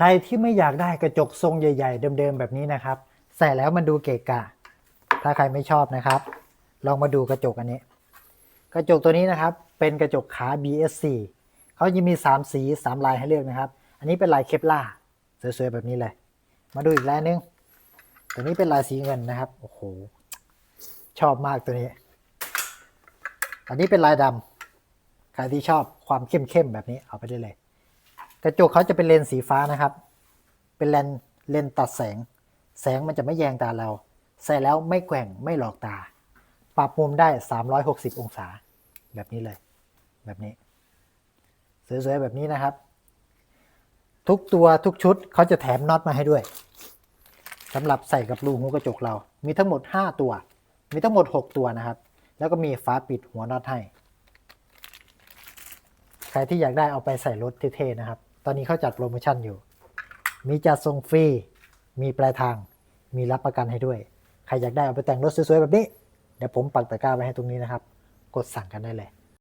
ใครที่ไม่อยากได้กระจกทรงใหญ่ ๆ เดิมๆแบบนี้นะครับ ใส่แล้วมันดูเกะกะ ถ้าใครไม่ชอบนะครับ ลองมาดูกระจกอันนี้ กระจกตัวนี้นะครับ เป็นกระจกขา BSC เขาจะมี 3 สี 3 ลายให้เลือกนะครับ อันนี้เป็นลายเคปล่าสวยๆแบบนี้เลย มาดูอีกลายหนึง ตัวนี้เป็นลายสีเงินนะครับ โอ้โห ชอบมากตัวนี้ อันนี้เป็นลายดำใครที่ชอบความเข้มๆแบบนี้เอาไปได้เลย กระจกเขาจะเป็นเลนส์สีฟ้านะครับ เป็นเลนส์เลนตัดแสง แสงมันจะไม่แยงตาเรา ใส่แล้วไม่แกว่งไม่หลอกตา ปรับมุมได้ 360 องศา แบบนี้เลย แบบนี้ สวยๆ แบบนี้นะครับ ทุกตัวทุกชุดเขาจะแถมน็อตมาให้ด้วยสำหรับใส่กับรูหูกระจกเรา มีทั้งหมด 5 ตัว มีทั้งหมด 6 ตัวนะครับ แล้วก็มีฝาปิดหัวน็อตให้ ใครที่อยากได้เอาไปใส่รถเท่ๆนะครับ อนนี้เขาจัดโปรโมชั่นอยู่ มีจัดส่งฟรี มีปลายทาง มีรับประกันให้ด้วย ใครอยากได้เอาไปแต่งรถสวยๆแบบนี้ เดี๋ยวผมปักตะกร้าไว้ให้ตรงนี้นะครับ กดสั่งกันได้เลย